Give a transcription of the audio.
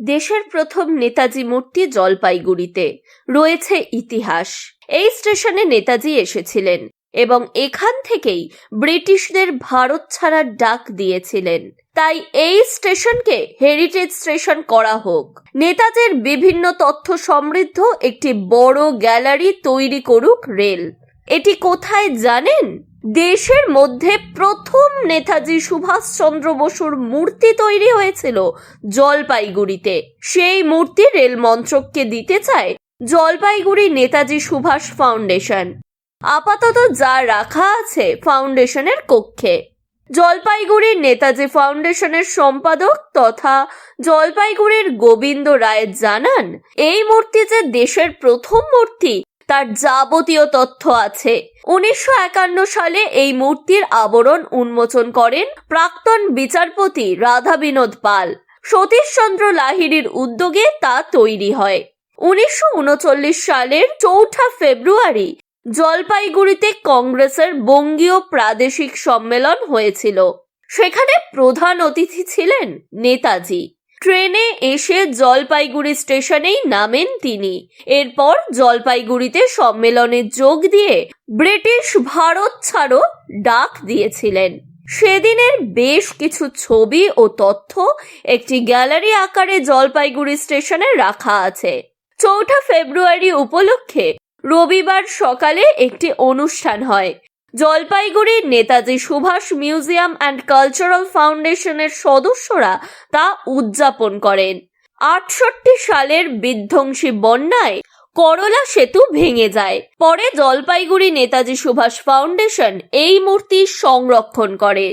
দেশের প্রথম নেতাজি মূর্তি জলপাইগুড়িতে রয়েছে ইতিহাস। এই স্টেশনে নেতাজি এসেছিলেন এবং এখান থেকেই ব্রিটিশদের ভারত ছাড়ার ডাক দিয়েছিলেন। তাই এই স্টেশনকে হেরিটেজ স্টেশন করা হোক। নেতাজির বিভিন্ন তথ্য সমৃদ্ধ একটি বড় গ্যালারি তৈরি করুক রেল। এটি কোথায় জানেন? দেশের মধ্যে প্রথম নেতাজি সুভাষচন্দ্র বসুর মূর্তি তৈরি হয়েছিল জলপাইগুড়িতে। সেই মূর্তি রেল মন্ত্রককে দিতে চায় জলপাইগুড়ি নেতাজি সুভাষ ফাউন্ডেশন। আপাতত যা রাখা আছে ফাউন্ডেশনের কক্ষে। জলপাইগুড়ির নেতাজি ফাউন্ডেশনের সম্পাদক তথা জলপাইগুড়ির গোবিন্দ রায় জানান, এই মূর্তি যে দেশের প্রথম মূর্তি তার যাবতীয় তথ্য আছে। উনিশশো একান্ন সালে এই মূর্তির আবরণ উন্মোচন করেন প্রাক্তন বিচারপতি রাধা বিনোদ পাল। সতীশচন্দ্র লাহিড়ির উদ্যোগে তা তৈরি হয়। উনিশশো উনচল্লিশ সালের চৌঠা ফেব্রুয়ারি জলপাইগুড়িতে কংগ্রেসের বঙ্গীয় প্রাদেশিক সম্মেলন হয়েছিল। সেখানে প্রধান অতিথি ছিলেন নেতাজি। ট্রেনে এসে জলপাইগুড়ি স্টেশনেই নামেন তিনি। এরপর জলপাইগুড়িতে সম্মেলনে যোগ দিয়ে ব্রিটিশ ভারত ছাড়ো ডাক দিয়েছিলেন। সেদিনের বেশ কিছু ছবি ও তথ্য একটি গ্যালারি আকারে জলপাইগুড়ি স্টেশনে রাখা আছে। চৌঠা ফেব্রুয়ারি উপলক্ষে রবিবার সকালে একটি অনুষ্ঠান হয়। জলপাইগুড়ির Netaji Subhash museum and cultural ফাউন্ডেশনের সদস্যরা তা উদযাপন করেন। আটষট্টি সালের বিধ্বংসী বন্যায় করলা সেতু ভেঙে যায়। পরে জলপাইগুড়ি নেতাজি সুভাষ ফাউন্ডেশন এই মূর্তি সংরক্ষণ করে।